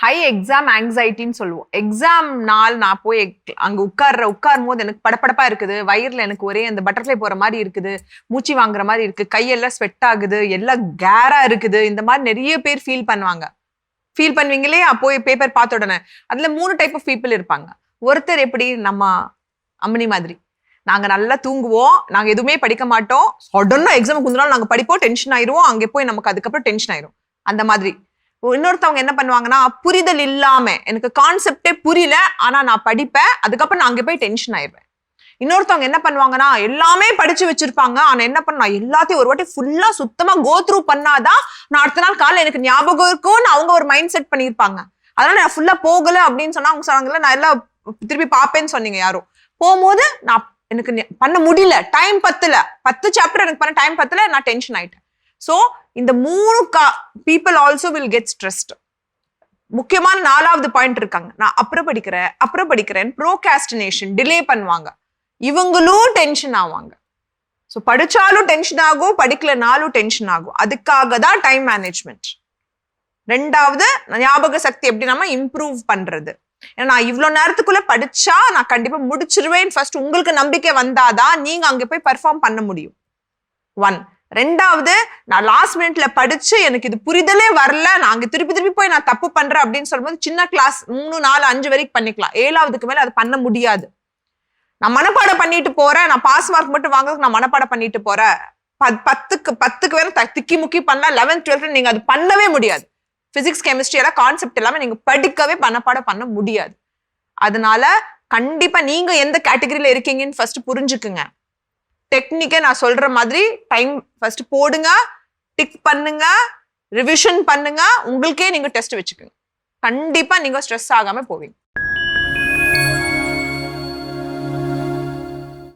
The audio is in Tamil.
ஹை எக்ஸாம் ஆங்ஸைட்டின்னு சொல்லுவோம். எக்ஸாம் நாள் நான் போய் அங்க உட்கார்ற உட்காரும் போது எனக்கு படப்படப்பா இருக்குது. வயிறுல எனக்கு ஒரே அந்த பட்டர்ஃப்ளை போற மாதிரி இருக்குது. மூச்சு வாங்குற மாதிரி இருக்கு. கையெல்லாம் ஸ்வெட் ஆகுது. எல்லாம் கேரா இருக்குது. இந்த மாதிரி நிறைய பேர் ஃபீல் பண்ணுவாங்க. ஃபீல் பண்ணுவீங்களே? போய் பேப்பர் பார்த்த உடனே. அதுல மூணு டைப் ஆஃப் பீப்புள் இருப்பாங்க. ஒருத்தர் எப்படி? நம்ம அம்மனி மாதிரி. நாங்க நல்லா தூங்குவோம். நாங்க எதுவுமே படிக்க மாட்டோம். உடனே எக்ஸாம் கொஞ்ச நாள் நாங்க படிப்போம். டென்ஷன் ஆயிடுவோம் அங்கே போய் நமக்கு அதுக்கப்புறம் டென்ஷன் ஆயிரும். அந்த மாதிரி. இன்னொருத்தவங்க என்ன பண்ணுவாங்கன்னா புரிதல் இல்லாம எனக்கு கான்செப்டே புரியல ஆனா நான் படிப்பேன் அதுக்கப்புறம் நான் அங்க போய் டென்ஷன் ஆயிடுவேன். இன்னொருத்தவங்க என்ன பண்ணுவாங்கன்னா எல்லாமே படிச்சு வச்சிருப்பாங்க ஆனா என்ன பண்ணா எல்லாத்தையும் ஒரு வாட்டி ஃபுல்லா சுத்தமா கோ த்ரூ பண்ணாதான் நான் அடுத்த நாள் காலைல எனக்கு ஞாபகம் இருக்கும்னு அவங்க ஒரு மைண்ட் செட் பண்ணியிருப்பாங்க. அதனால நான் ஃபுல்லா போகல அப்படின்னு சொன்னா அவங்க சொன்னாங்கல்ல நான் எல்லாம் திருப்பி பாப்பேன்னு சொன்னீங்க யாரும் போகும்போது நான் எனக்கு நெ- பண்ண முடியல டைம் பத்தல. பத்து சாப்டர் எனக்கு பண்ண டைம் பத்தல நான் டென்ஷன் ஆயிட்டேன். ஸோ இந்த மூணு கா people also will get stressed முக்கியமான நாலாவது பாயிண்ட் இருக்காங்க. நான் அப்புறம் படிக்கிறேன் அப்புறம் படிக்கிறேன் ப்ரோகாஸ்டினேஷன் டிலே பண்ணுவாங்க. இவங்களும் டென்ஷன் ஆவாங்க. ஸோ படிச்சாலும் டென்ஷன் ஆகும் படிக்கலனாலும் டென்ஷன் ஆகும். அதுக்காக தான் டைம் மேனேஜ்மெண்ட் ரெண்டாவது ஞாபக சக்தி எப்படி நம்ம இம்ப்ரூவ் பண்றது. ஏன்னா நான் இவ்வளோ நேரத்துக்குள்ள படிச்சா நான் கண்டிப்பா முடிச்சிருவேன். ஃபர்ஸ்ட் உங்களுக்கு நம்பிக்கை வந்தாதான் நீங்க அங்கே போய் பெர்ஃபார்ம் பண்ண முடியும். ஒன் ரெண்டாவது நான் லாஸ்ட் மினிட்ல படிச்சு எனக்கு இது புரிதலே வரல. நான் அங்க திருப்பி திருப்பி போய் நான் தப்பு பண்றேன் அப்படின்னு சொல்லும்போது சின்ன கிளாஸ் மூணு நாலு அஞ்சு வரைக்கும் பண்ணிக்கலாம். ஏழாவதுக்கு மேல அது பண்ண முடியாது. நான் மனப்பாடம் பண்ணிட்டு போறேன். நான் பாஸ் மார்க் மட்டும் வாங்குறதுக்கு நான் மனப்பாடம் பண்ணிட்டு போறேன். பத்- பத்துக்கு பத்துக்கு வேணும் த- திக்கி முக்கி பண்ணலாம். லெவன்த் டுவெல்த் நீங்க அது பண்ணவே முடியாது. பிசிக்ஸ் கெமிஸ்ட்ரி எல்லாம் கான்செப்ட் எல்லாமே நீங்க படிக்கவே மனப்பாடம் பண்ண முடியாது. அதனால கண்டிப்பா நீங்க எந்த கேட்டகரியில இருக்கீங்கன்னு ஃபர்ஸ்ட் புரிஞ்சுக்குங்க. டெக்னிக்கை நான் சொல்ற மாதிரி டைம் ஃபர்ஸ்ட் போடுங்க டிக் பண்ணுங்க ரிவிஷன் பண்ணுங்க உங்களுக்கே நீங்க டெஸ்ட் வச்சுக்கோங்க. கண்டிப்பா நீங்க ஸ்ட்ரெஸ் ஆகாம போவீங்க.